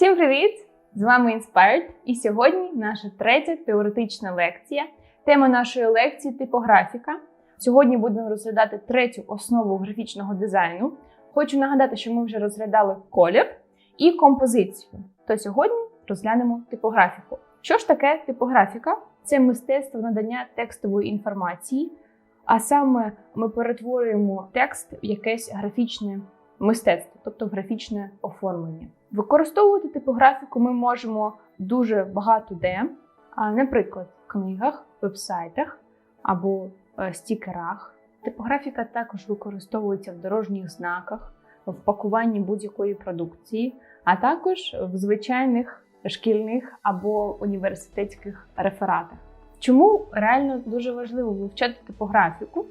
Всім привіт! З вами Inspired, і сьогодні наша третя теоретична лекція. Тема нашої лекції типографіка. Сьогодні будемо розглядати третю основу графічного дизайну. Хочу нагадати, що ми вже розглядали колір і композицію. То сьогодні розглянемо типографіку. Що ж таке типографіка? Це мистецтво надання текстової інформації, а саме ми перетворюємо текст в якесь графічне мистецтво, тобто графічне оформлення. Використовувати типографіку ми можемо дуже багато де, наприклад, в книгах, вебсайтах або е, стікерах. Типографіка також використовується в дорожніх знаках, в пакуванні будь-якої продукції, а також в звичайних шкільних або університетських рефератах. Чому реально дуже важливо вивчати типографіку?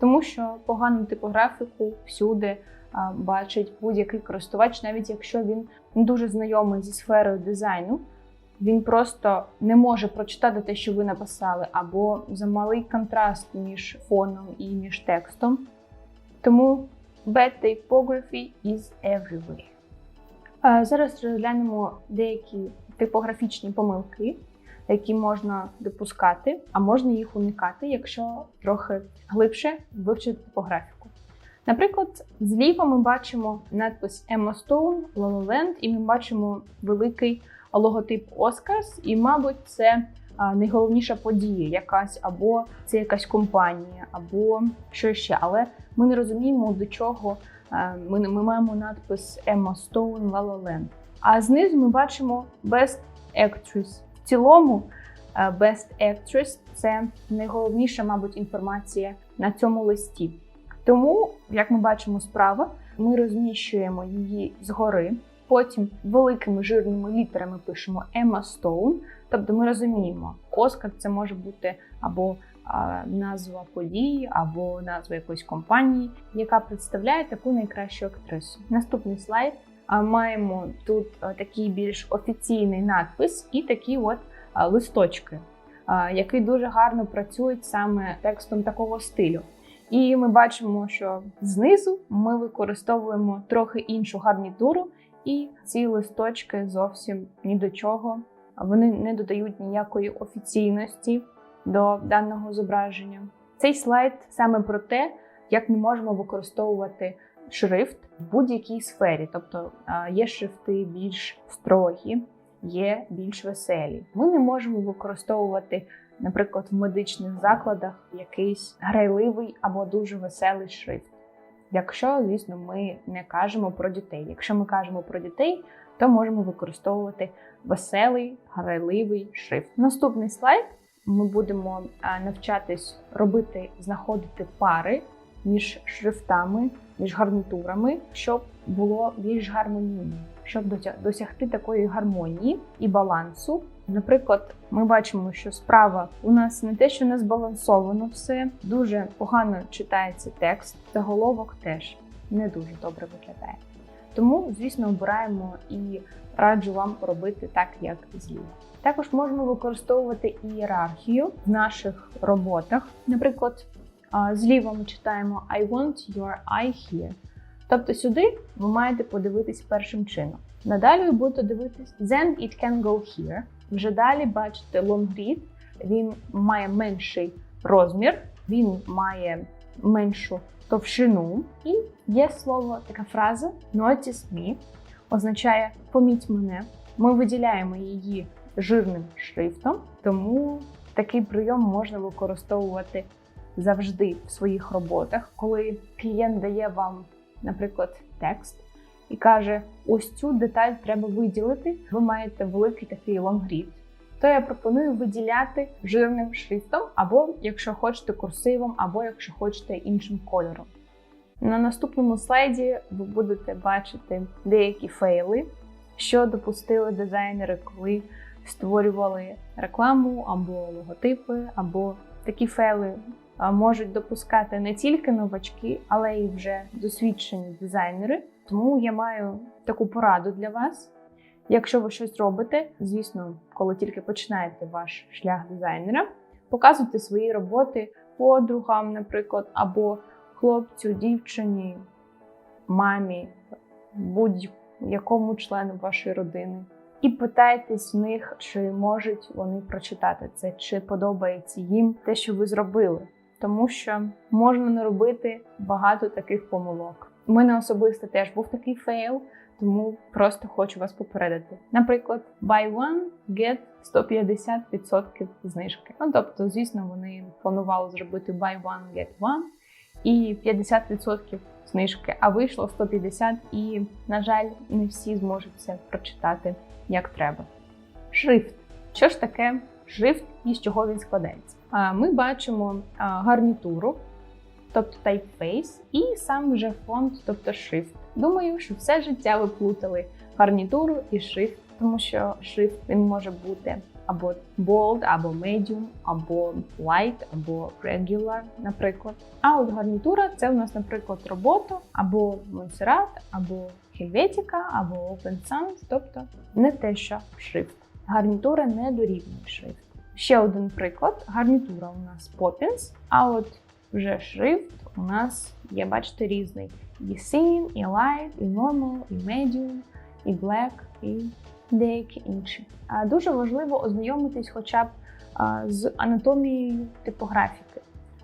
Тому що погану типографіку всюди бачить будь-який користувач, навіть якщо він не дуже знайомий зі сферою дизайну, він просто не може прочитати те, що ви написали, або замалий контраст між фоном і між текстом. Тому bad typography is everywhere. Зараз розглянемо деякі типографічні помилки, які можна допускати, а можна їх уникати, якщо трохи глибше вивчити типографіку. Наприклад, зліва ми бачимо надпис Emma Stone, La La Land, і ми бачимо великий логотип Oscars, і, мабуть, це найголовніша подія, якась, або це якась компанія, або що ще. Але ми не розуміємо, до чого ми, ми маємо надпис Emma Stone, La La Land. А знизу ми бачимо Best Actress. В цілому Best Actress – це найголовніша, мабуть, інформація на цьому листі. Тому, як ми бачимо справа, ми розміщуємо її згори. Потім великими жирними літерами пишемо Emma Stone. Тобто ми розуміємо, Оскар це може бути або а, назва події, або назва якоїсь компанії, яка представляє таку найкращу актрису. Наступний слайд. А, Маємо тут а, такий більш офіційний надпис і такі от а, листочки, а, які дуже гарно працюють саме текстом такого стилю. І ми бачимо, що знизу ми використовуємо трохи іншу гарнітуру, і ці листочки зовсім ні до чого. Вони не додають ніякої офіційності до даного зображення. Цей слайд саме про те, як ми можемо використовувати шрифт в будь-якій сфері. Тобто є шрифти більш строгі, є більш веселі. Ми не можемо використовувати наприклад, в медичних закладах якийсь грайливий або дуже веселий шрифт. Якщо, звісно, ми не кажемо про дітей. Якщо ми кажемо про дітей, то можемо використовувати веселий, грайливий шрифт. Наступний слайд ми будемо навчатись робити, знаходити пари між шрифтами, між гарнітурами, щоб було більш гармонійно, щоб досягти такої гармонії і балансу. Наприклад, ми бачимо, що справа у нас не те, що не збалансовано все, дуже погано читається текст, заголовок теж не дуже добре виглядає. Тому, звісно, обираємо і раджу вам робити так, як зліва. Також можемо використовувати ієрархію в наших роботах. Наприклад, зліва ми читаємо I want your eye here. Тобто сюди ви маєте подивитись першим чином. Надалі ви будете дивитись Then it can go here. Вже далі бачите лонгрід, він має менший розмір, він має меншу товщину. І є слово, така фраза notice me, означає поміть мене. Ми виділяємо її жирним шрифтом, тому такий прийом можна використовувати завжди в своїх роботах, коли клієнт дає вам, наприклад, текст і каже: ось цю деталь треба виділити. Ви маєте великий такий лонгрід. То я пропоную виділяти жирним шрифтом, або якщо хочете курсивом, або якщо хочете іншим кольором. На наступному слайді ви будете бачити деякі фейли, що допустили дизайнери, коли створювали рекламу або логотипи, або такі фейли можуть допускати не тільки новачки, але й вже досвідчені дизайнери. Тому я маю таку пораду для вас. Якщо ви щось робите, звісно, коли тільки починаєте ваш шлях дизайнера, показуйте свої роботи подругам, наприклад, або хлопцю, дівчині, мамі, будь-якому члену вашої родини. І питайтесь в них, чи можуть вони прочитати це, чи подобається їм те, що ви зробили. Тому що можна не робити багато таких помилок. У мене особисто теж був такий фейл, тому просто хочу вас попередити. Наприклад, buy one, get 150% знижки. Ну тобто, звісно, вони планували зробити buy one, get one і 50% знижки, а вийшло 150 і, на жаль, не всі зможуть це прочитати як треба. Шрифт. Що ж таке шрифт і з чого він складається? Ми бачимо гарнітуру, тобто typeface, і сам вже фонд, тобто шрифт. Думаю, що все життя ви плутали гарнітуру і шрифт, тому що шрифт він може бути або bold, або medium, або light, або regular, наприклад. А от гарнітура це у нас, наприклад, робота, або Montserrat, або Helvetica, або Open Sans, тобто не те, що шрифт. Гарнітура не дорівнює шрифт. Ще один приклад: гарнітура у нас Poppins, а от вже шрифт у нас є, бачите, різний. І Thin, і Light, і Normal, і Medium, і Black, і деякі інші. Дуже важливо ознайомитись хоча б з анатомією типографіки,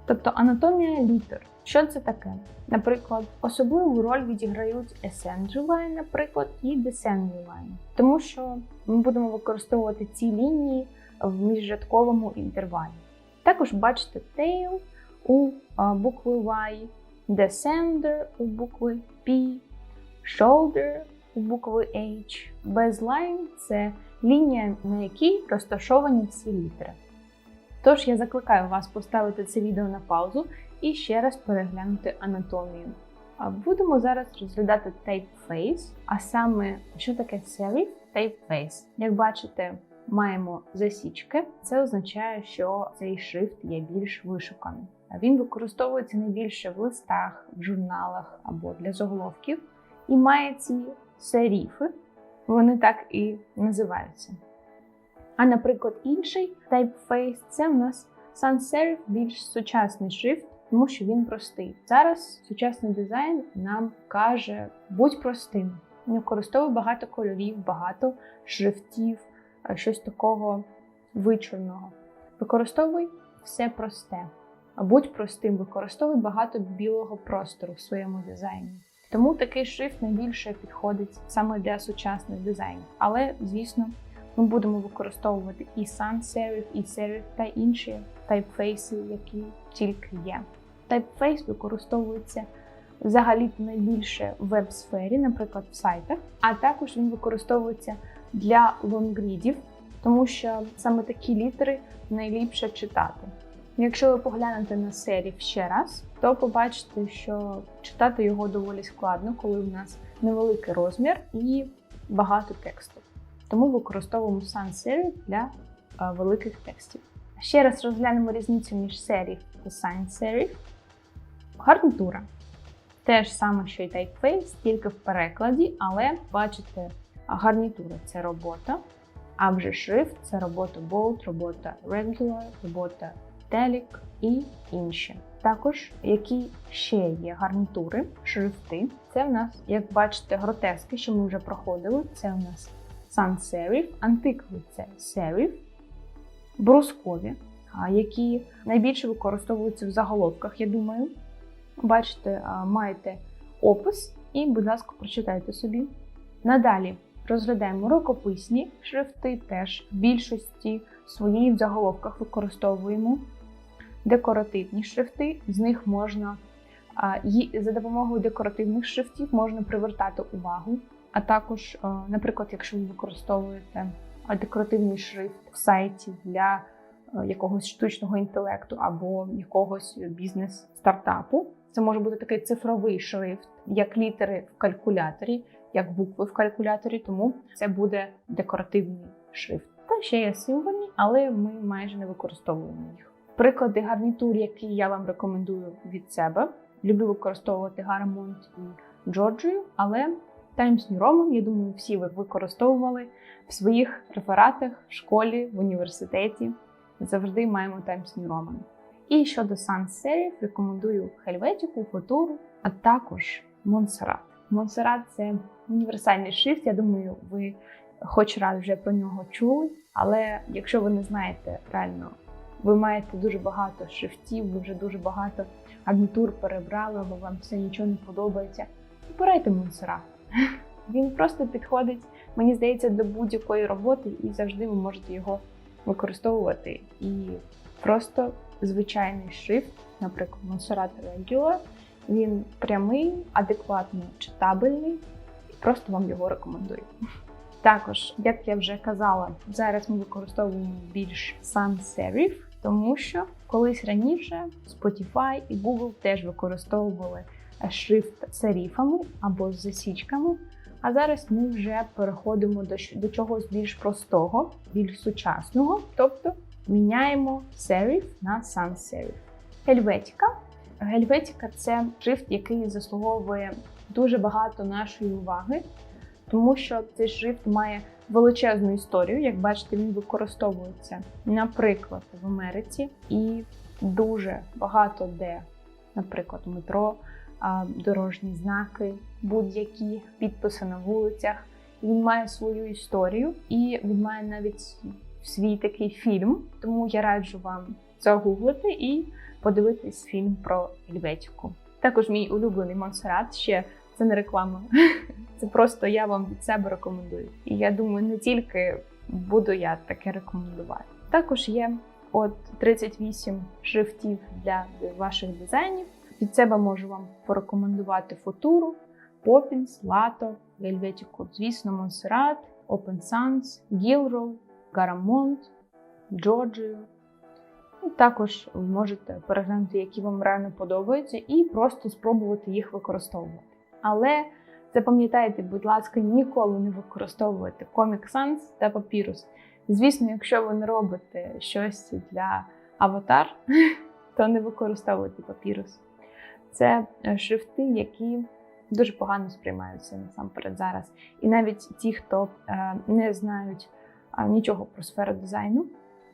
тобто анатомія літер. Що це таке? Наприклад, особливу роль відіграють assembly line, наприклад, і descending line. тому що ми будемо використовувати ці лінії в міжрядковому інтервалі. Також бачите tail у букви Y, descender у букви P, shoulder у букви H. Baseline – це лінія, на якій розташовані всі літери. Тож я закликаю вас поставити це відео на паузу і ще раз переглянути анатомію. Будемо зараз розглядати typeface, а саме, що таке serif typeface. Як бачите, маємо засічки. Це означає, що цей шрифт є більш вишуканим. Він використовується найбільше в листах, в журналах або для заголовків і має ці серіфи, вони так і називаються. А, наприклад, інший typeface – це в нас sans serif більш сучасний шрифт, тому що він простий. Зараз сучасний дизайн нам каже, будь простим. Використовуй багато кольорів, багато шрифтів, щось такого вичорного. Використовуй все просте. Будь простим, використовуй багато білого простору в своєму дизайні. Тому такий шрифт найбільше підходить саме для сучасних дизайнів. Але, звісно, ми будемо використовувати і sans serif, і serif та інші тайпфейси, які тільки є. Typeface використовується взагалі найбільше в веб-сфері, наприклад, в сайтах, а також він використовується для лонгрідів, тому що саме такі літери найліпше читати. Якщо ви поглянете на серіф ще раз, то побачите, що читати його доволі складно, коли в нас невеликий розмір і багато тексту. Тому використовуємо sans serif для а, великих текстів. Ще раз розглянемо різницю між serif та sans serif. Гарнітура. Те ж саме, що й typeface, тільки в перекладі, але бачите, гарнітура це робота, а вже шрифт це робота bold, робота regular, робота italic і інші. Також, які ще є гарнітури, шрифти. Це в нас, як бачите, гротески, що ми вже проходили. Це у нас sans serif, антикви це serif, брускові, які найбільше використовуються в заголовках, я думаю. Бачите, маєте опис і, будь ласка, прочитайте собі. Надалі розглядаємо рукописні шрифти, теж в більшості своїй в заголовках використовуємо декоративні шрифти, з них можна за допомогою декоративних шрифтів можна привертати увагу. А також, наприклад, якщо ви використовуєте декоративний шрифт в сайті для якогось штучного інтелекту або якогось бізнес-стартапу, це може бути такий цифровий шрифт, як літери в калькуляторі, як букви в калькуляторі, тому це буде декоративний шрифт. Та ще є символьні, але ми майже не використовуємо їх. Приклади гарнітур, які я вам рекомендую від себе. Люблю використовувати Garamond і Джорджію, але Times New Roman, я думаю, всі ви використовували в своїх рефератах в школі, в університеті. Завжди маємо Times New Roman. І щодо sans serif рекомендую Хельветіку, Футуру, а також Монсеррат. Монсеррат це універсальний шрифт. Я думаю, ви хоч раз вже про нього чули. Але якщо ви не знаєте реально, ви маєте дуже багато шрифтів, ви вже дуже багато гарнітур перебрали, або вам все нічого не подобається. Обирайте Монсеррат. Він просто підходить, мені здається, до будь-якої роботи, і завжди ви можете його використовувати. І просто звичайний шрифт, наприклад, Montserrat Regular, він прямий, адекватно читабельний, просто вам його рекомендую. Також, як я вже казала, зараз ми використовуємо більш sans serif, тому що колись раніше Spotify і Google теж використовували шрифт серифами або з засічками. А зараз ми вже переходимо до, до чогось більш простого, більш сучасного, тобто міняємо сериф на sans serif. Гельветика. Гельветика це шрифт, який заслуговує дуже багато нашої уваги, тому що цей шрифт має величезну історію. Як бачите, він використовується, наприклад, в Америці і дуже багато де, наприклад, метро дорожні знаки, будь-які підписи на вулицях. Він має свою історію і він має навіть свій такий фільм. Тому я раджу вам загуглити і подивитись фільм про Гельветику. Також мій улюблений Монсеррат ще це не реклама. Це просто я вам від себе рекомендую. І я думаю, не тільки буду я таке рекомендувати. Також є от 38 шрифтів для ваших дизайнів. Від себе можу вам порекомендувати футуру, Poppins, Lato, Helvetica, звісно, Montserrat, Open Sans, Gilroy, Garamond, Giorgio. Також ви можете переглянути, які вам реально подобаються, і просто спробувати їх використовувати. Але запам'ятайте, будь ласка, ніколи не використовуйте Comic Sans та Papyrus. Звісно, якщо ви не робите щось для аватар, то не використовуйте Papyrus. Це е, шрифти, які дуже погано сприймаються насамперед зараз. І навіть ті, хто е, не знають нічого про сферу дизайну,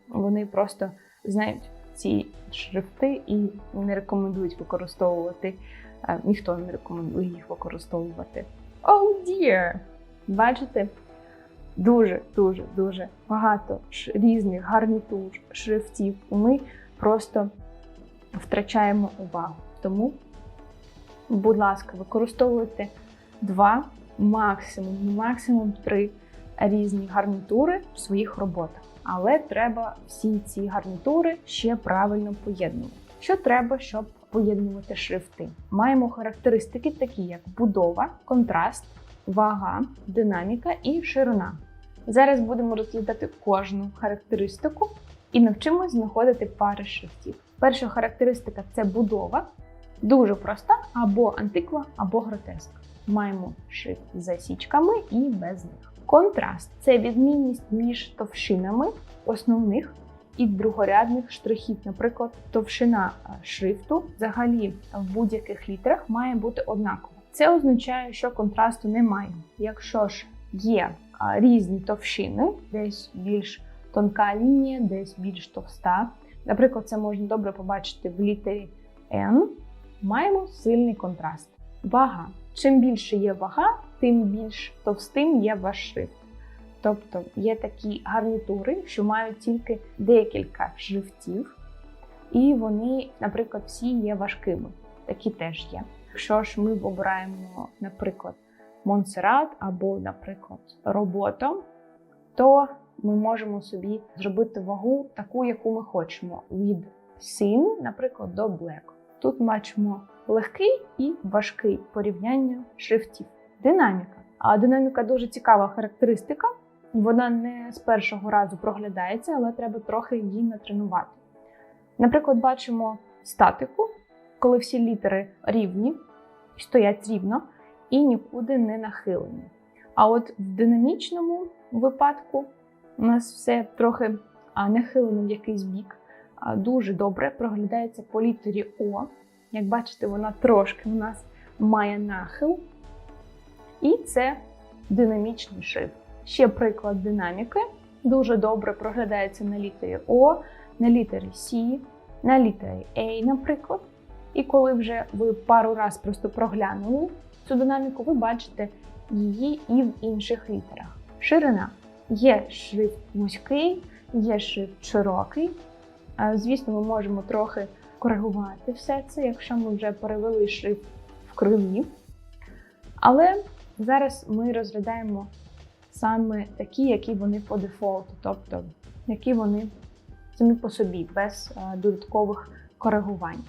вони просто знають ці шрифти і не рекомендують використовувати. Е, ніхто не рекомендує їх використовувати. Oh dear! Бачите? Дуже, дуже, багато різних гарнітур, шрифтів, ми просто втрачаємо увагу. Тому будь ласка, використовуйте два, максимум, максимум три різні гарнітури в своїх роботах. Але треба всі ці гарнітури ще правильно поєднувати. Що треба, щоб поєднувати шрифти? Маємо характеристики, такі як будова, контраст, вага, динаміка і ширина. Зараз будемо розглядати кожну характеристику і навчимось знаходити пари шрифтів. Перша характеристика це будова. Дуже проста або антиква, або гротеск. Маємо шрифт з засічками і без них. Контраст це відмінність між товщинами основних і другорядних штрихів. Наприклад, товщина шрифту взагалі в будь-яких літерах має бути однакова. Це означає, що контрасту немає. Якщо ж є різні товщини, десь більш тонка лінія, десь більш товста. Наприклад, це можна добре побачити в літері N маємо сильний контраст. Вага. Чим більше є вага, тим більш товстим є ваш шрифт. Тобто є такі гарнітури, що мають тільки декілька шрифтів, і вони, наприклад, всі є важкими. Такі теж є. Якщо ж ми обираємо, наприклад, Монсеррат або, наприклад, роботу, то ми можемо собі зробити вагу таку, яку ми хочемо, від Sin, наприклад, до Black. Тут бачимо легкий і важкий порівняння шрифтів. Динаміка. А динаміка дуже цікава характеристика. Вона не з першого разу проглядається, але треба трохи її натренувати. Наприклад, бачимо статику, коли всі літери рівні, стоять рівно і нікуди не нахилені. А от в динамічному випадку у нас все трохи нахилено в якийсь бік дуже добре проглядається по літері О. Як бачите, вона трошки у нас має нахил. І це динамічний шрифт. Ще приклад динаміки. Дуже добре проглядається на літері О, на літері С, на літері А, наприклад. І коли вже ви пару раз просто проглянули цю динаміку, ви бачите її і в інших літерах. Ширина. Є шрифт вузький, є шрифт широкий. Звісно, ми можемо трохи коригувати все це, якщо ми вже перевели шрифт в криві. Але зараз ми розглядаємо саме такі, які вони по дефолту, тобто які вони самі по собі, без е, додаткових коригувань.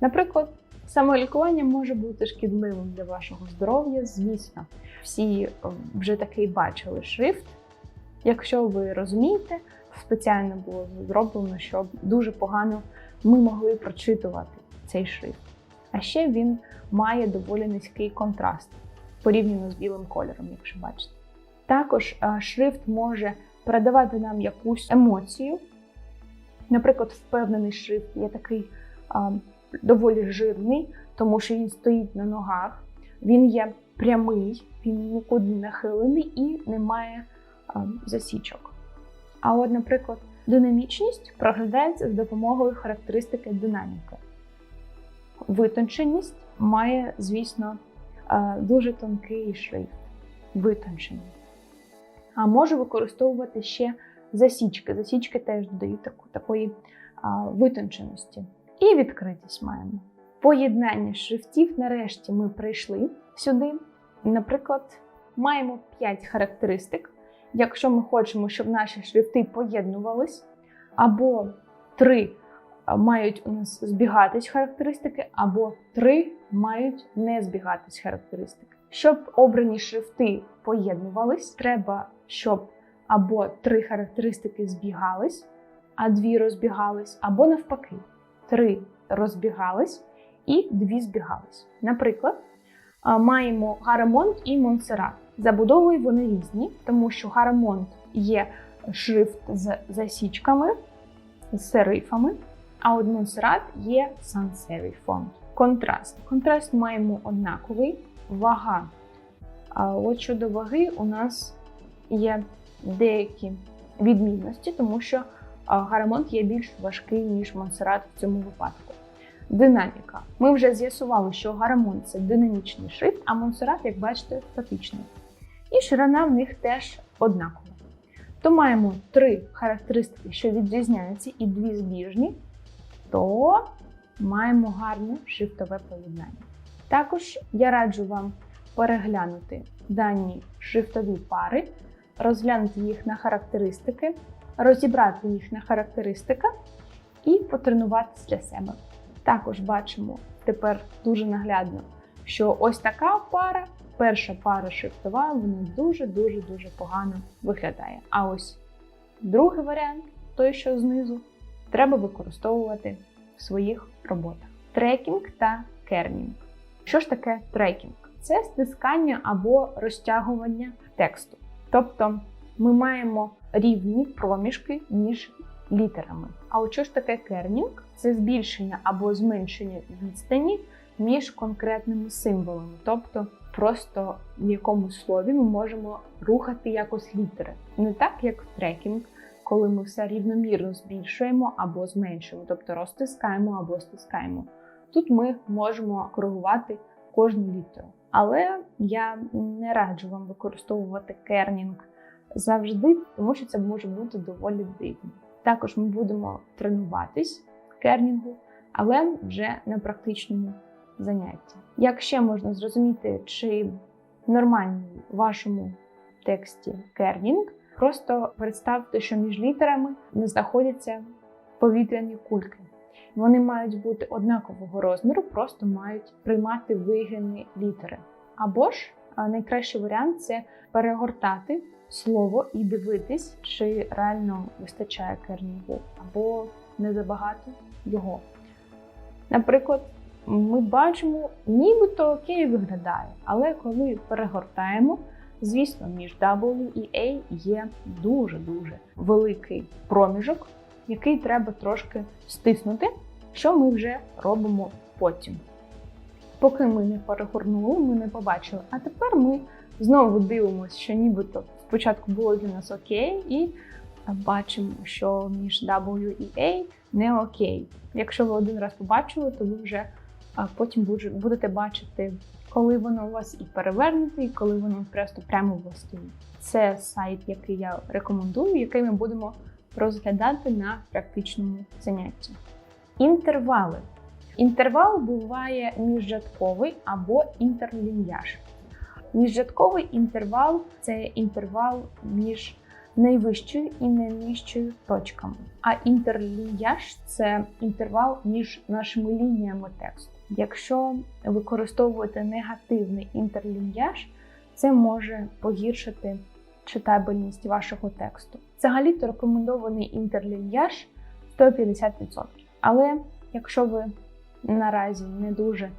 Наприклад, самолікування може бути шкідливим для вашого здоров'я, звісно, всі е, вже такий бачили шрифт. Якщо ви розумієте, спеціально було зроблено, щоб дуже погано ми могли прочитувати цей шрифт. А ще він має доволі низький контраст порівняно з білим кольором, якщо бачите. Також е, шрифт може передавати нам якусь емоцію. Наприклад, впевнений шрифт є такий а, доволі жирний, тому що він стоїть на ногах, він є прямий, він нікуди не нахилений і не має а, засічок. А от, наприклад, динамічність проглядається з допомогою характеристики динаміки. Витонченість має, звісно, дуже тонкий шрифт. Витончений. А може використовувати ще засічки. Засічки теж додають таку, такої а, витонченості. І відкритість маємо. Поєднання шрифтів нарешті ми прийшли сюди. Наприклад, маємо 5 характеристик. Якщо ми хочемо, щоб наші шрифти поєднувались, або 3 мають у нас збігатись характеристики, або 3 мають не збігатись характеристики. Щоб обрані шрифти поєднувались, треба, щоб або три характеристики збігались, а дві розбігались, або навпаки, три розбігались і дві збігались. Наприклад, маємо Гарамонт і Монсерат. Забудовою вони різні, тому що Гарамонт є шрифт з засічками, з серифами, а от Монсерат є фонд. Контраст. Контраст маємо однаковий, вага. А от щодо ваги, у нас є деякі відмінності, тому що Гарамонт є більш важкий, ніж Монсерат в цьому випадку. Динаміка. Ми вже з'ясували, що Гарамонт це динамічний шрифт, а Монсерат, як бачите, статичний. І ширина в них теж однакова. То маємо три характеристики, що відрізняються, і дві збіжні, то маємо гарне шрифтове поєднання. Також я раджу вам переглянути дані шрифтові пари, розглянути їх на характеристики, розібрати їх на характеристиках і потренуватися для себе. Також бачимо тепер дуже наглядно, що ось така пара, перша пара шрифтова, вона дуже-дуже дуже погано виглядає. А ось другий варіант, той, що знизу, треба використовувати в своїх роботах. Трекінг та кернінг. Що ж таке трекінг? Це стискання або розтягування тексту. Тобто ми маємо рівні проміжки між літерами. А от що ж таке кернінг? Це збільшення або зменшення відстані між конкретними символами. Тобто, просто в якомусь слові ми можемо рухати якось літери. Не так, як в трекінг, коли ми все рівномірно збільшуємо або зменшуємо, тобто розтискаємо або стискаємо. Тут ми можемо коригувати кожну літеру. Але я не раджу вам використовувати кернінг завжди, тому що це може бути доволі дивно. Також ми будемо тренуватись кернінгу, але вже на практичному занятті. Як ще можна зрозуміти, чи нормальний в вашому тексті кернінг, просто представте, що між літерами не знаходяться повітряні кульки. Вони мають бути однакового розміру, просто мають приймати вигини літери. Або ж найкращий варіант це перегортати слово і дивитись, чи реально вистачає кернінгу, або не забагато його. Наприклад, ми бачимо, нібито окей виглядає, але коли перегортаємо, звісно, між W і A є дуже-дуже великий проміжок, який треба трошки стиснути, що ми вже робимо потім. Поки ми не перегорнули, ми не побачили. А тепер ми знову дивимося, що нібито спочатку було для нас окей, і бачимо, що між W і A не окей. Якщо ви один раз побачили, то ви вже потім будете бачити коли воно у вас і перевернуте, і коли воно просто прямо у вас стоїть. Це сайт, який я рекомендую, який ми будемо розглядати на практичному занятті. Інтервали. Інтервал буває міжрядковий або інтерліньяж. Міжрядковий інтервал це інтервал між найвищою і найнижчою точками. А інтерліньяж це інтервал між нашими лініями тексту. Якщо використовувати негативний інтерліньяж, це може погіршити читабельність вашого тексту. Взагалі-то рекомендований інтерліньяж 150%. Але якщо ви наразі не дуже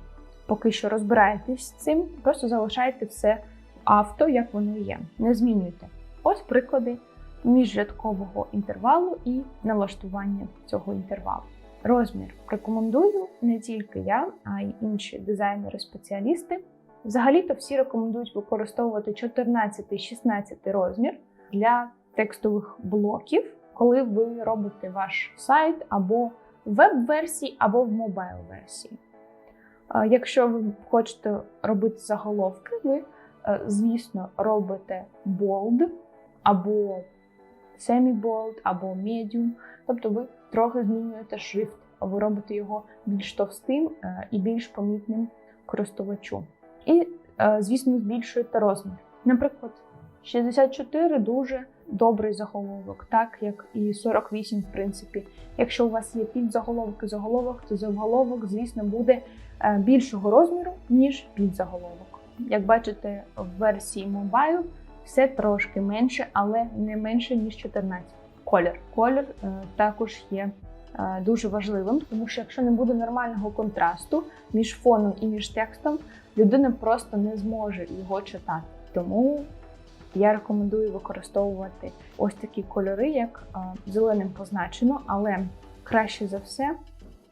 поки що розбираєтесь з цим, просто залишайте все авто, як воно є. Не змінюйте. Ось приклади міжрядкового інтервалу і налаштування цього інтервалу. Розмір рекомендую не тільки я, а й інші дизайнери-спеціалісти. Взагалі-то всі рекомендують використовувати 14-16 розмір для текстових блоків, коли ви робите ваш сайт або в веб-версії, або в мобайл-версії. Е, Якщо ви хочете робити заголовки, ви, е, звісно, робите bold або semi-bold, або medium, тобто ви трохи змінюєте шрифт, ви робите його більш товстим е, і більш помітним користувачу. І, звісно, збільшуєте розмір. Наприклад, 64 дуже добрий заголовок, так як і 48, в принципі. Якщо у вас є підзаголовок і заголовок, то заголовок, звісно, буде е, більшого розміру, ніж підзаголовок. Як бачите, в версії Mobile все трошки менше, але не менше, ніж 14. Колір. Колір е, також є е, дуже важливим, тому що якщо не буде нормального контрасту між фоном і між текстом, людина просто не зможе його читати. Тому я рекомендую використовувати ось такі кольори, як зеленим позначено, але краще за все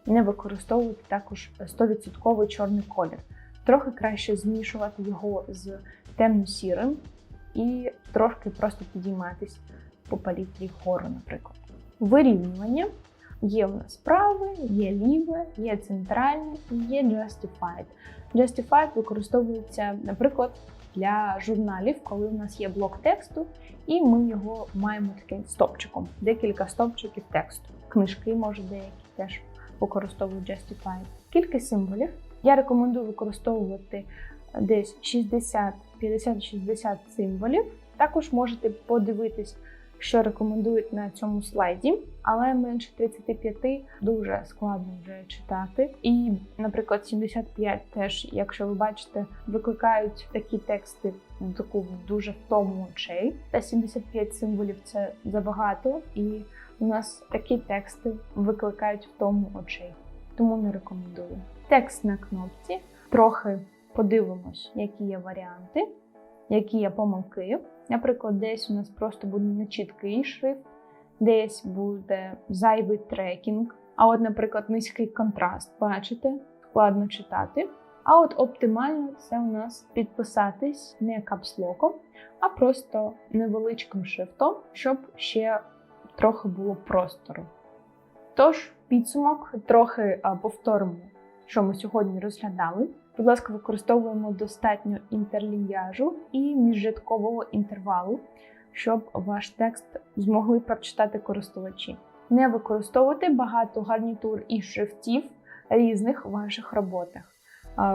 не використовувати також 100% чорний колір. Трохи краще змішувати його з темно-сірим і трошки просто підійматись по палітрі вгору, наприклад. Вирівнювання є у нас праве, є ліве, є центральне і є justified. Justified використовується, наприклад, для журналів, коли у нас є блок тексту, і ми його маємо таким стопчиком, декілька стопчиків тексту. Книжки, може, деякі теж використовують Justified. Кількість символів. Я рекомендую використовувати десь 60, 50-60 символів. Також можете подивитись, що рекомендують на цьому слайді, але менше 35 дуже складно вже читати. І, наприклад, 75 теж, якщо ви бачите, викликають такі тексти таку дуже втому очей. Та 75 символів це забагато, і у нас такі тексти викликають втому очей. Тому не рекомендую. Текст на кнопці. Трохи подивимось, які є варіанти, які є помилки. Наприклад, десь у нас просто буде нечіткий шрифт, десь буде зайвий трекінг. А от, наприклад, низький контраст, бачите, складно читати. А от оптимально це у нас підписатись не капслоком, а просто невеличким шрифтом, щоб ще трохи було простору. Тож, підсумок, трохи повторимо, що ми сьогодні розглядали. Будь ласка, використовуємо достатньо інтерліньяжу і міжрядкового інтервалу, щоб ваш текст змогли прочитати користувачі. Не використовуйте багато гарнітур і шрифтів різних в ваших роботах.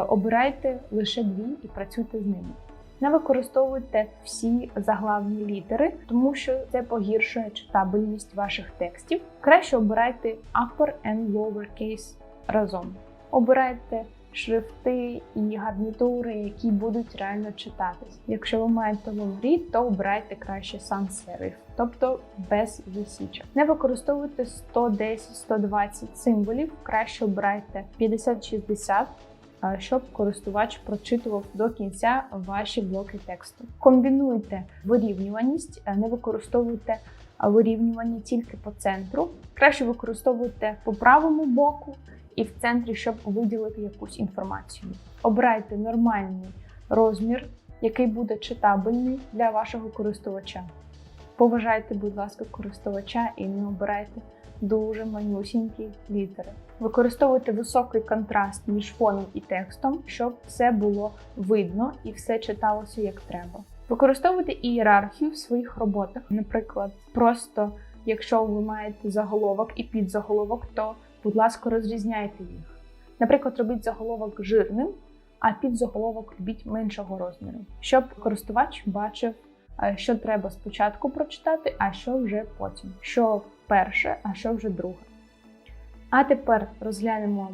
Обирайте лише дві і працюйте з ними. Не використовуйте всі заглавні літери, тому що це погіршує читабельність ваших текстів. Краще обирайте upper and lowercase разом. Обирайте шрифти і гарнітури, які будуть реально читатись. Якщо ви маєте лонгрід, то обирайте краще sans serif, тобто без засічок. Не використовуйте 110-120 символів, краще обирайте 50-60 щоб користувач прочитував до кінця ваші блоки тексту. Комбінуйте вирівнюваність, не використовуйте вирівнювання тільки по центру. Краще використовуйте по правому боку і в центрі, щоб виділити якусь інформацію. Обирайте нормальний розмір, який буде читабельний для вашого користувача. Поважайте, будь ласка, користувача і не обирайте дуже манюсінькі літери. Використовуйте високий контраст між фоном і текстом, щоб все було видно і все читалося як треба. Використовуйте ієрархію в своїх роботах. Наприклад, просто якщо ви маєте заголовок і підзаголовок, то, будь ласка, розрізняйте їх. Наприклад, робіть заголовок жирним, а підзаголовок робіть меншого розміру, щоб користувач бачив, е, що треба спочатку прочитати, а що вже потім. Що перше, а що вже друге. А тепер розглянемо,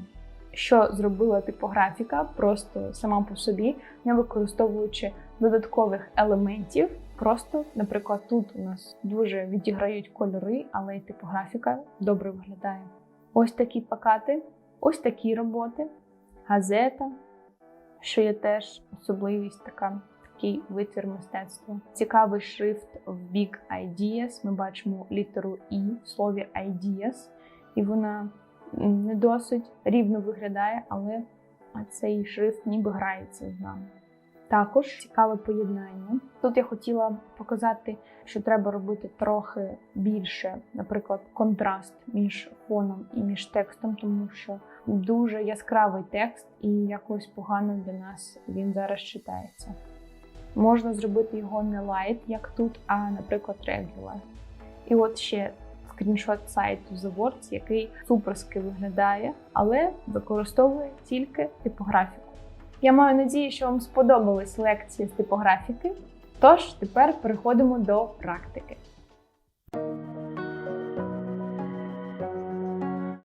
що зробила типографіка просто сама по собі, не використовуючи додаткових елементів. Просто, наприклад, тут у нас дуже відіграють кольори, але й типографіка добре виглядає. Ось такі плакати, ось такі роботи, газета, що є теж особливість така. Такий витвір мистецтва. Цікавий шрифт в Big Ideas. Ми бачимо літеру І в слові Ideas, і вона не досить рівно виглядає, але цей шрифт ніби грається з нами. Також цікаве поєднання. Тут я хотіла показати, що треба робити трохи більше, наприклад, контраст між фоном і між текстом, тому що дуже яскравий текст, і якось погано для нас він зараз читається. Можна зробити його не light, як тут, а, наприклад, regular. І от ще скріншот сайту The Words, який суперски виглядає, але використовує тільки типографіку. Я маю надію, що вам сподобались лекції з типографіки. Тож тепер переходимо до практики.